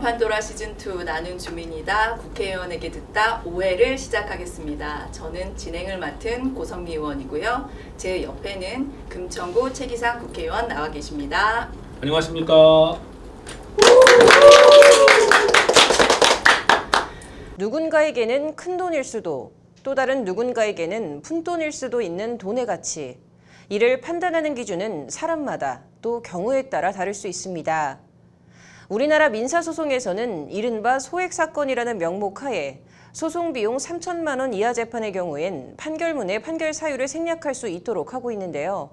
판도라 시즌2 나는 주민이다 국회의원에게 듣다 5회를 시작하겠습니다. 저는 진행을 맡은 고성미 의원이고요. 제 옆에는 금천구 최기상 국회의원 나와 계십니다. 안녕하십니까. 누군가에게는 큰 돈일 수도 또 다른 누군가에게는 푼돈일 수도 있는 돈의 가치. 이를 판단하는 기준은 사람마다 또 경우에 따라 다를 수 있습니다. 우리나라 민사소송에서는 이른바 소액 사건이라는 명목 하에 소송 비용 3천만 원 이하 재판의 경우엔 판결문의 판결 사유를 생략할 수 있도록 하고 있는데요.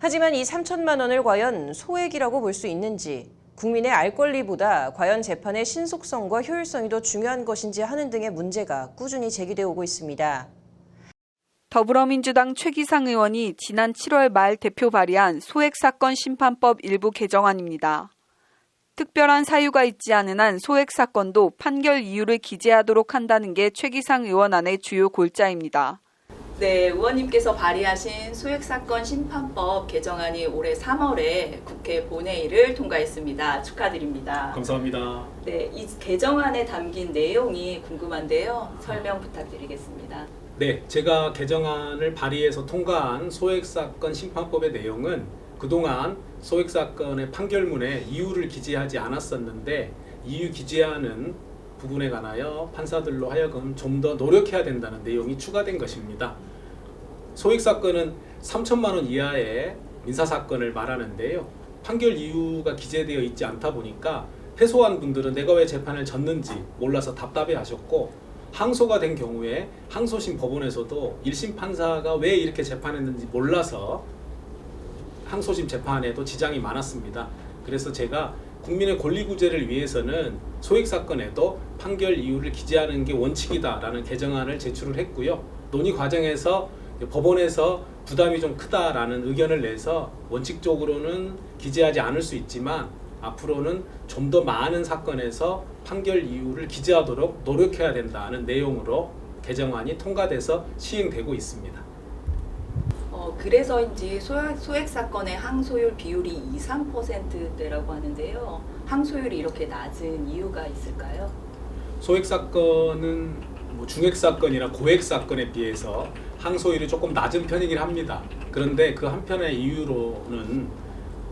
하지만 이 3천만 원을 과연 소액이라고 볼 수 있는지, 국민의 알 권리보다 과연 재판의 신속성과 효율성이 더 중요한 것인지 하는 등의 문제가 꾸준히 제기되어 오고 있습니다. 더불어민주당 최기상 의원이 지난 7월 말 대표 발의한 소액사건 심판법 일부 개정안입니다. 특별한 사유가 있지 않은 한 소액 사건도 판결 이유를 기재하도록 한다는 게 최기상 의원안의 주요 골자입니다. 네, 의원님께서 발의하신 소액사건 심판법 개정안이 올해 3월에 국회 본회의를 통과했습니다. 축하드립니다. 감사합니다. 네, 이 개정안에 담긴 내용이 궁금한데요. 설명 부탁드리겠습니다. 네, 제가 개정안을 발의해서 통과한 소액사건 심판법의 내용은 그동안 소액 사건의 판결문에 이유를 기재하지 않았었는데 이유 기재하는 부분에 관하여 판사들로 하여금 좀 더 노력해야 된다는 내용이 추가된 것입니다. 소액 사건은 3천만 원 이하의 민사 사건을 말하는데요. 판결 이유가 기재되어 있지 않다 보니까 패소한 분들은 내가 왜 재판을 졌는지 몰라서 답답해 하셨고 항소가 된 경우에 항소심 법원에서도 1심 판사가 왜 이렇게 재판했는지 몰라서 항소심 재판에도 지장이 많았습니다. 그래서 제가 국민의 권리 구제를 위해서는 소액 사건에도 판결 이유를 기재하는 게 원칙이다라는 개정안을 제출을 했고요. 논의 과정에서 법원에서 부담이 좀 크다라는 의견을 내서 원칙적으로는 기재하지 않을 수 있지만 앞으로는 좀 더 많은 사건에서 판결 이유를 기재하도록 노력해야 된다는 내용으로 개정안이 통과돼서 시행되고 있습니다. 어, 그래서인지 소액, 소액 사건의 항소율 비율이 2, 3%대라고 하는데요. 항소율이 이렇게 낮은 이유가 있을까요? 소액 사건은 뭐 중액 사건이나 고액 사건에 비해서 항소율이 조금 낮은 편이긴 합니다. 그런데 그 한편의 이유로는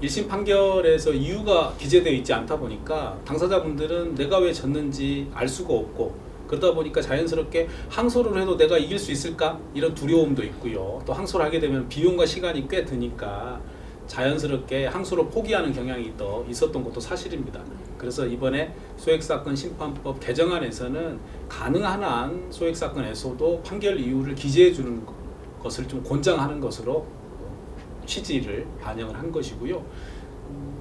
1심 판결에서 이유가 기재되어 있지 않다 보니까 당사자분들은 내가 왜 졌는지 알 수가 없고 그러다 보니까 자연스럽게 항소를 해도 내가 이길 수 있을까 이런 두려움도 있고요. 또 항소를 하게 되면 비용과 시간이 꽤 드니까 자연스럽게 항소를 포기하는 경향이 더 있었던 것도 사실입니다. 그래서 이번에 소액사건 심판법 개정안에서는 가능한 한 소액사건에서도 판결 이유를 기재해 주는 것을 좀 권장하는 것으로 취지를 반영을 한 것이고요.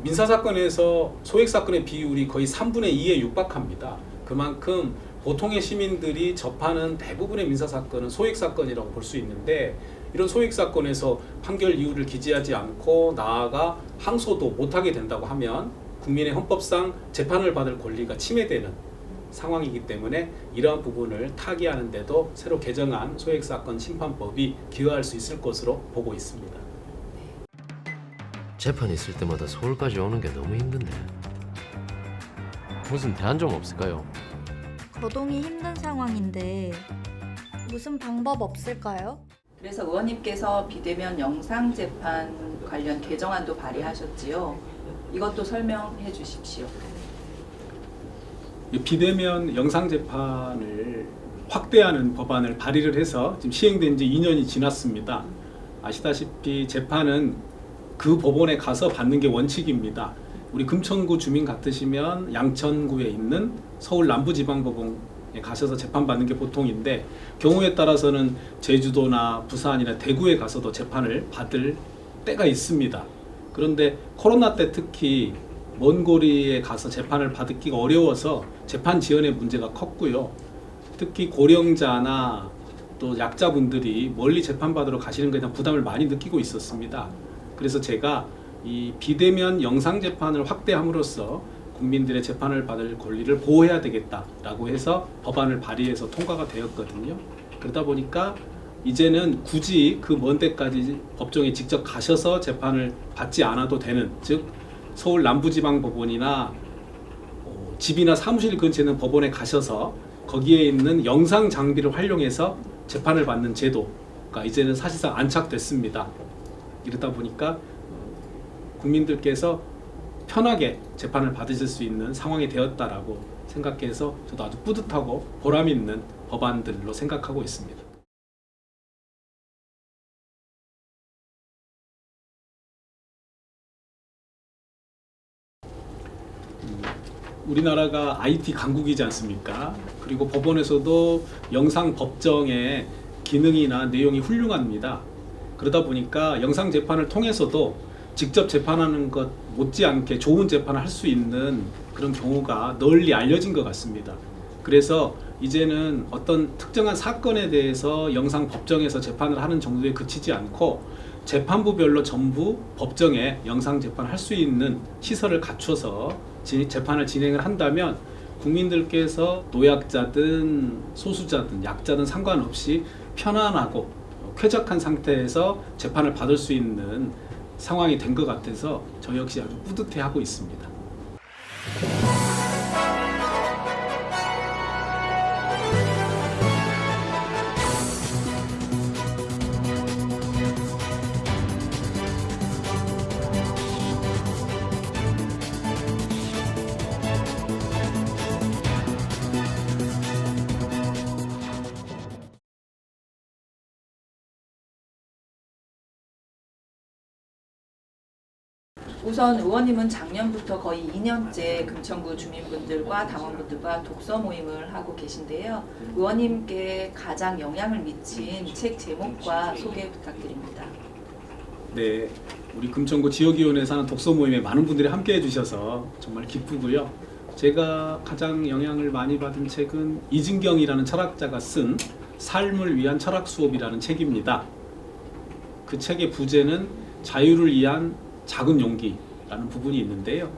민사 사건에서 소액 사건의 비율이 거의 3분의 2에 육박합니다. 그만큼 보통의 시민들이 접하는 대부분의 민사 사건은 소액 사건이라고 볼 수 있는데 이런 소액 사건에서 판결 이유를 기재하지 않고 나아가 항소도 못하게 된다고 하면 국민의 헌법상 재판을 받을 권리가 침해되는 상황이기 때문에 이러한 부분을 타개하는데도 새로 개정한 소액 사건 심판법이 기여할 수 있을 것으로 보고 있습니다. 재판 있을 때마다 서울까지 오는 게 너무 힘든데 무슨 대안 좀 없을까요? 거동이 힘든 상황인데 무슨 방법 없을까요? 그래서 의원님께서 비대면 영상 재판 관련 개정안도 발의하셨지요. 이것도 설명해 주십시오. 이 비대면 영상 재판을 확대하는 법안을 발의를 해서 지금 시행된 지 2년이 지났습니다. 아시다시피 재판은 그 법원에 가서 받는 게 원칙입니다. 우리 금천구 주민 같으시면 양천구에 있는 서울 남부지방법원에 가셔서 재판 받는 게 보통인데 경우에 따라서는 제주도나 부산이나 대구에 가서도 재판을 받을 때가 있습니다. 그런데 코로나 때 특히 먼 거리에 가서 재판을 받기가 어려워서 재판 지연의 문제가 컸고요. 특히 고령자나 또 약자분들이 멀리 재판받으러 가시는 것에 대한 부담을 많이 느끼고 있었습니다. 그래서 제가 이 비대면 영상 재판을 확대함으로써 국민들의 재판을 받을 권리를 보호해야 되겠다라고 해서 법안을 발의해서 통과가 되었거든요. 그러다 보니까 이제는 굳이 그 먼 데까지 법정에 직접 가셔서 재판을 받지 않아도 되는 즉 서울 남부지방법원이나 어, 집이나 사무실 근처에 있는 법원에 가셔서 거기에 있는 영상 장비를 활용해서 재판을 받는 제도가 이제는 사실상 안착됐습니다. 이러다 보니까 어, 국민들께서 편하게 재판을 받으실 수 있는 상황이 되었다라고 생각해서 저도 아주 뿌듯하고 보람 있는 법안들로 생각하고 있습니다. 우리나라가 IT 강국이지 않습니까? 그리고 법원에서도 영상 법정의 기능이나 내용이 훌륭합니다. 그러다 보니까 영상 재판을 통해서도 직접 재판하는 것 못지않게 좋은 재판을 할 수 있는 그런 경우가 널리 알려진 것 같습니다. 그래서 이제는 어떤 특정한 사건에 대해서 영상 법정에서 재판을 하는 정도에 그치지 않고 재판부별로 전부 법정에 영상 재판을 할 수 있는 시설을 갖춰서 지- 재판을 진행을 한다면 국민들께서 노약자든 소수자든 약자든 상관없이 편안하고 어, 쾌적한 상태에서 재판을 받을 수 있는 상황이 된 것 같아서 저 역시 아주 뿌듯해하고 있습니다. 우선 의원님은 작년부터 거의 2년째 금천구 주민분들과 당원분들과 독서 모임을 하고 계신데요. 의원님께 가장 영향을 미친 책 제목과 소개 부탁드립니다. 네, 우리 금천구 지역위원회에서 하는 독서 모임에 많은 분들이 함께 해주셔서 정말 기쁘고요. 제가 가장 영향을 많이 받은 책은 이진경이라는 철학자가 쓴 삶을 위한 철학 수업이라는 책입니다. 그 책의 부제는 자유를 위한 작은 용기라는 부분이 있는데요.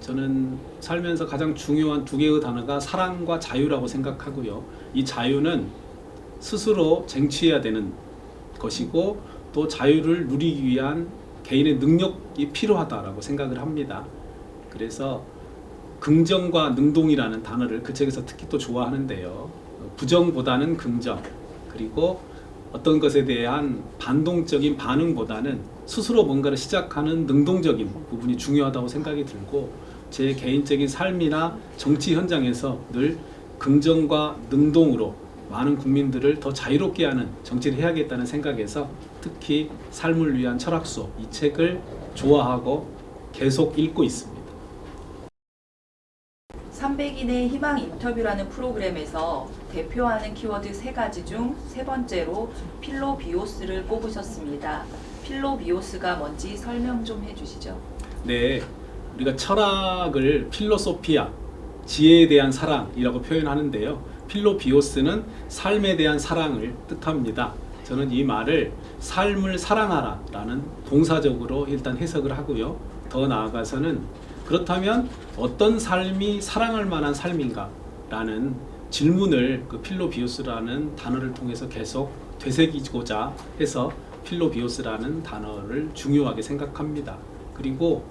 저는 살면서 가장 중요한 두 개의 단어가 사랑과 자유라고 생각하고요. 이 자유는 스스로 쟁취해야 되는 것이고 또 자유를 누리기 위한 개인의 능력이 필요하다라고 생각을 합니다. 그래서 긍정과 능동이라는 단어를 그 책에서 특히 또 좋아하는데요. 어, 부정보다는 긍정 그리고 어떤 것에 대한 반동적인 반응보다는 스스로 뭔가를 시작하는 능동적인 부분이 중요하다고 생각이 들고 제 개인적인 삶이나 정치 현장에서 늘 긍정과 능동으로 많은 국민들을 더 자유롭게 하는 정치를 해야겠다는 생각에서 특히 삶을 위한 철학 수업 이 책을 좋아하고 계속 읽고 있습니다. 300인의 희망 인터뷰라는 프로그램에서 대표하는 키워드 세 가지 중 세 번째로 필로비오스를 꼽으셨습니다. 필로비오스가 뭔지 설명 좀 해주시죠. 네, 우리가 철학을 필로소피아, 지혜에 대한 사랑이라고 표현하는데요. 필로비오스는 삶에 대한 사랑을 뜻합니다. 저는 이 말을 삶을 사랑하라라는 동사적으로 일단 해석을 하고요. 더 나아가서는 그렇다면 어떤 삶이 사랑할 만한 삶인가라는 질문을 그 필로비오스라는 단어를 통해서 계속 되새기고자 해서 필로비오스라는 단어를 중요하게 생각합니다. 그리고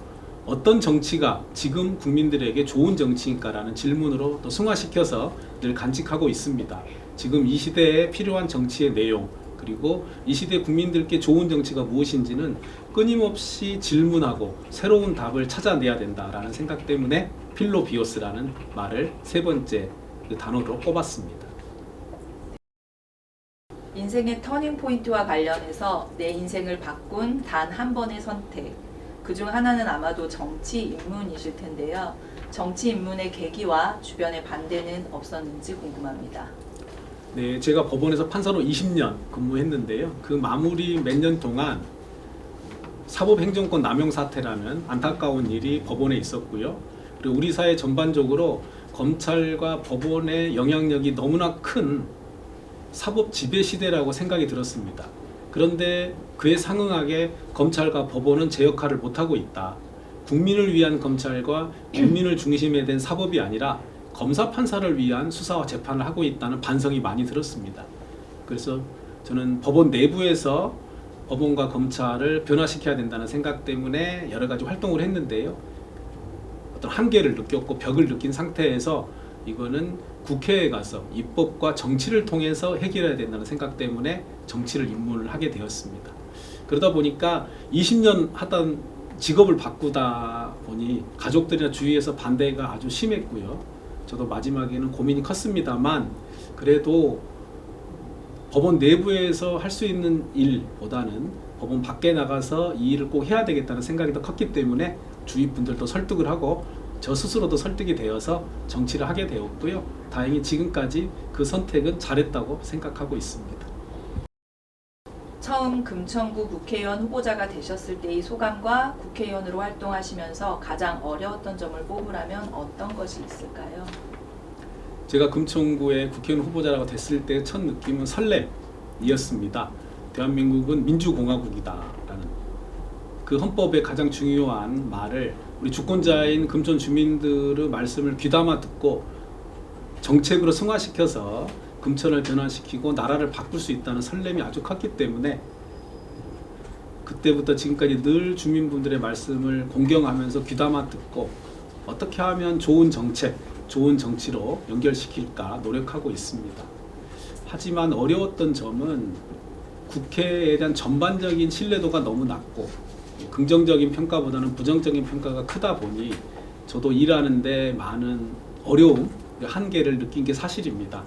어떤 정치가 지금 국민들에게 좋은 정치인가라는 질문으로 또 승화시켜서 늘 간직하고 있습니다. 지금 이 시대에 필요한 정치의 내용 그리고 이 시대 국민들께 좋은 정치가 무엇인지는 끊임없이 질문하고 새로운 답을 찾아내야 된다라는 생각 때문에 필로비오스라는 말을 세 번째 그 단어로 꼽았습니다. 인생의 터닝 포인트와 관련해서 내 인생을 바꾼 단 한 번의 선택. 그 중 하나는 아마도 정치 입문이실 텐데요. 정치 입문의 계기와 주변의 반대는 없었는지 궁금합니다. 네, 제가 법원에서 판사로 20년 근무했는데요. 그 마무리 몇 년 동안 사법행정권 남용 사태라는 안타까운 일이 법원에 있었고요. 그리고 우리 사회 전반적으로 검찰과 법원의 영향력이 너무나 큰 사법 지배 시대라고 생각이 들었습니다. 그런데 그에 상응하게 검찰과 법원은 제 역할을 못하고 있다. 국민을 위한 검찰과 국민을 중심에 된 사법이 아니라 검사 판사를 위한 수사와 재판을 하고 있다는 반성이 많이 들었습니다. 그래서 저는 법원 내부에서 법원과 검찰을 변화시켜야 된다는 생각 때문에 여러 가지 활동을 했는데요. 어떤 한계를 느꼈고 벽을 느낀 상태에서 이거는 국회에 가서 입법과 정치를 통해서 해결해야 된다는 생각 때문에 정치를 입문을 하게 되었습니다. 그러다 보니까 20년 하던 직업을 바꾸다 보니 가족들이나 주위에서 반대가 아주 심했고요. 저도 마지막에는 고민이 컸습니다만 그래도 법원 내부에서 할 수 있는 일보다는 법원 밖에 나가서 이 일을 꼭 해야 되겠다는 생각이 더 컸기 때문에 주위 분들도 설득을 하고 저 스스로도 설득이 되어서 정치를 하게 되었고요. 다행히 지금까지 그 선택은 잘했다고 생각하고 있습니다. 처음 금천구 국회의원 후보자가 되셨을 때의 소감과 국회의원으로 활동하시면서 가장 어려웠던 점을 뽑으라면 어떤 것이 있을까요? 제가 금천구의 국회의원 후보자라고 됐을 때 첫 느낌은 설렘이었습니다. 대한민국은 민주공화국이다라는 그 헌법의 가장 중요한 말을 우리 주권자인 금천 주민들의 말씀을 귀담아 듣고 정책으로 승화시켜서 금천을 변화시키고 나라를 바꿀 수 있다는 설렘이 아주 컸기 때문에 그때부터 지금까지 늘 주민분들의 말씀을 공경하면서 귀담아 듣고 어떻게 하면 좋은 정책, 좋은 정치로 연결시킬까 노력하고 있습니다. 하지만 어려웠던 점은 국회에 대한 전반적인 신뢰도가 너무 낮고 긍정적인 평가보다는 부정적인 평가가 크다 보니 저도 일하는데 많은 어려움, 한계를 느낀 게 사실입니다.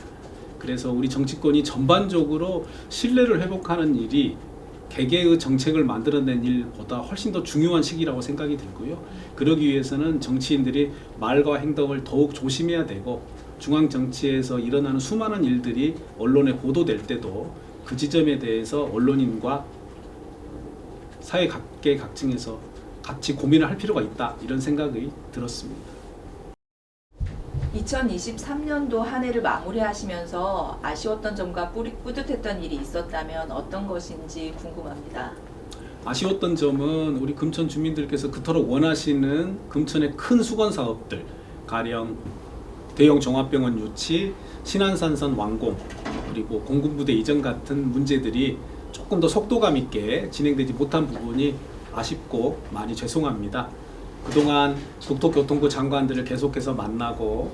그래서 우리 정치권이 전반적으로 신뢰를 회복하는 일이 개개의 정책을 만들어낸 일보다 훨씬 더 중요한 시기라고 생각이 들고요. 그러기 위해서는 정치인들이 말과 행동을 더욱 조심해야 되고 중앙 정치에서 일어나는 수많은 일들이 언론에 보도될 때도 그 지점에 대해서 언론인과 사회 각계 각층에서 같이 고민을 할 필요가 있다 이런 생각이 들었습니다. 2023년도 한 해를 마무리하시면서 아쉬웠던 점과 뿌리, 뿌듯했던 일이 있었다면 어떤 것인지 궁금합니다. 아쉬웠던 점은 우리 금천 주민들께서 그토록 원하시는 금천의 큰 수건 사업들 가령 대형 종합병원 유치, 신안산선 완공 그리고 공군부대 이전 같은 문제들이 조금 더 속도감 있게 진행되지 못한 부분이 아쉽고 많이 죄송합니다. 그동안 국토교통부 장관들을 계속해서 만나고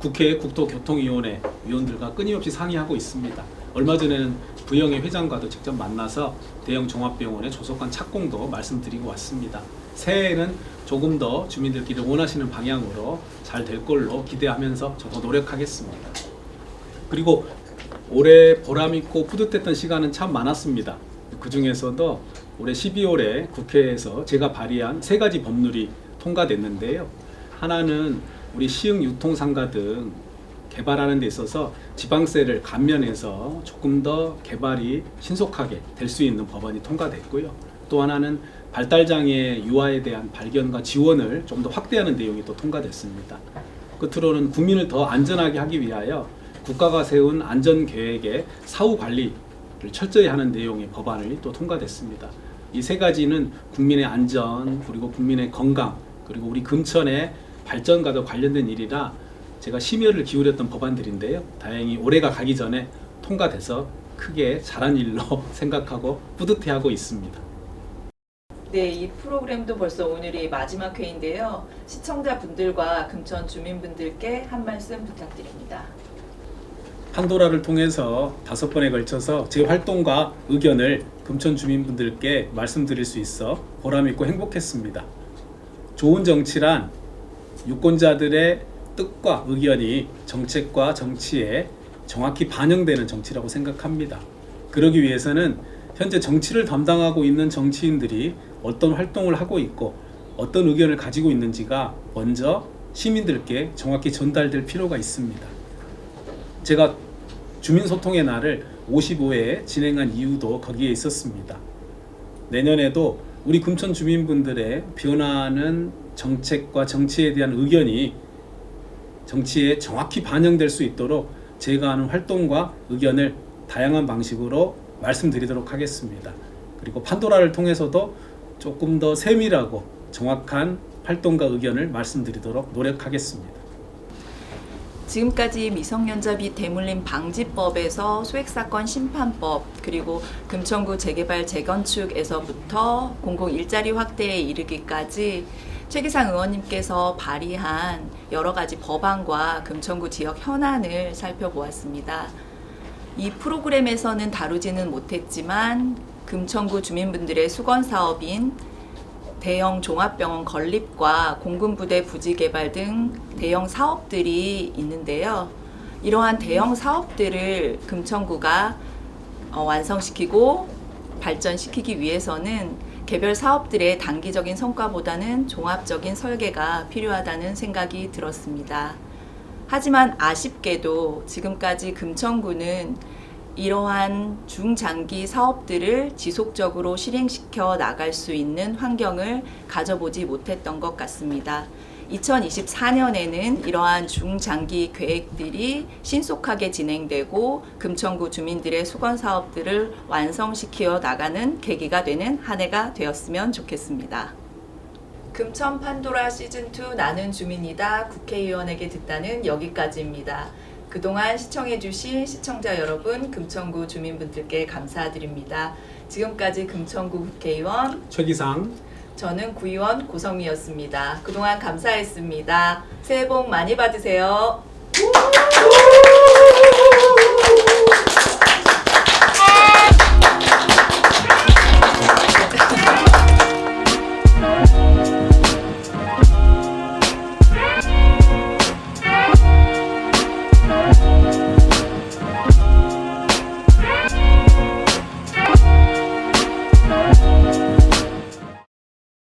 국회 국토교통위원회 위원들과 끊임없이 상의하고 있습니다. 얼마 전에는 부영의 회장과도 직접 만나서 대형 종합병원의 조속한 착공도 말씀드리고 왔습니다. 새해에는 조금 더 주민들끼리 원하시는 방향으로 잘 될 걸로 기대하면서 저도 노력하겠습니다. 그리고 올해 보람 있고 뿌듯했던 시간은 참 많았습니다. 그 중에서도 올해 12월에 국회에서 제가 발의한 세 가지 법률이 통과됐는데요. 하나는 우리 시흥 유통상가 등 개발하는 데 있어서 지방세를 감면해서 조금 더 개발이 신속하게 될 수 있는 법안이 통과됐고요. 또 하나는 발달장애 유아에 대한 발견과 지원을 좀 더 확대하는 내용이 또 통과됐습니다. 끝으로는 국민을 더 안전하게 하기 위하여 국가가 세운 안전 계획의 사후 관리를 철저히 하는 내용의 법안이 또 통과됐습니다. 이 세 가지는 국민의 안전 그리고 국민의 건강 그리고 우리 금천의 발전과도 관련된 일이라 제가 심혈을 기울였던 법안들인데요. 다행히 올해가 가기 전에 통과돼서 크게 잘한 일로 생각하고 뿌듯해하고 있습니다. 네, 이 프로그램도 벌써 오늘이 마지막 회인데요. 시청자분들과 금천 주민분들께 한 말씀 부탁드립니다. 판도라를 통해서 다섯 번에 걸쳐서 제 활동과 의견을 금천 주민분들께 말씀드릴 수 있어 보람 있고 행복했습니다. 좋은 정치란 유권자들의 뜻과 의견이 정책과 정치에 정확히 반영되는 정치라고 생각합니다. 그러기 위해서는 현재 정치를 담당하고 있는 정치인들이 어떤 활동을 하고 있고 어떤 의견을 가지고 있는지가 먼저 시민들께 정확히 전달될 필요가 있습니다. 제가 주민소통의 날을 55회 진행한 이유도 거기에 있었습니다. 내년에도 우리 금천 주민분들의 변화하는 정책과 정치에 대한 의견이 정치에 정확히 반영될 수 있도록 제가 하는 활동과 의견을 다양한 방식으로 말씀드리도록 하겠습니다. 그리고 판도라를 통해서도 조금 더 세밀하고 정확한 활동과 의견을 말씀드리도록 노력하겠습니다. 지금까지 미성년자 비 대물림 방지법에서 소액사건 심판법 그리고 금천구 재개발 재건축에서부터 공공 일자리 확대에 이르기까지 최기상 의원님께서 발의한 여러 가지 법안과 금천구 지역 현안을 살펴보았습니다. 이 프로그램에서는 다루지는 못했지만 금천구 주민분들의 수건 사업인 대형 종합병원 건립과 공군부대 부지 개발 등 대형 사업들이 있는데요. 이러한 대형 사업들을 금천구가 어, 완성시키고 발전시키기 위해서는 개별 사업들의 단기적인 성과보다는 종합적인 설계가 필요하다는 생각이 들었습니다. 하지만 아쉽게도 지금까지 금천구는 이러한 중장기 사업들을 지속적으로 실행시켜 나갈 수 있는 환경을 가져보지 못했던 것 같습니다. 2024년에는 이러한 중장기 계획들이 신속하게 진행되고 금천구 주민들의 수건 사업들을 완성시켜 나가는 계기가 되는 한 해가 되었으면 좋겠습니다. 금천 판도라 시즌2 나는 주민이다 국회의원에게 듣다는 여기까지입니다. 그동안 시청해주신 시청자 여러분, 금천구 주민분들께 감사드립니다. 지금까지 금천구 국회의원, 최기상 저는 구의원 고성미였습니다. 그동안 감사했습니다. 새해 복 많이 받으세요.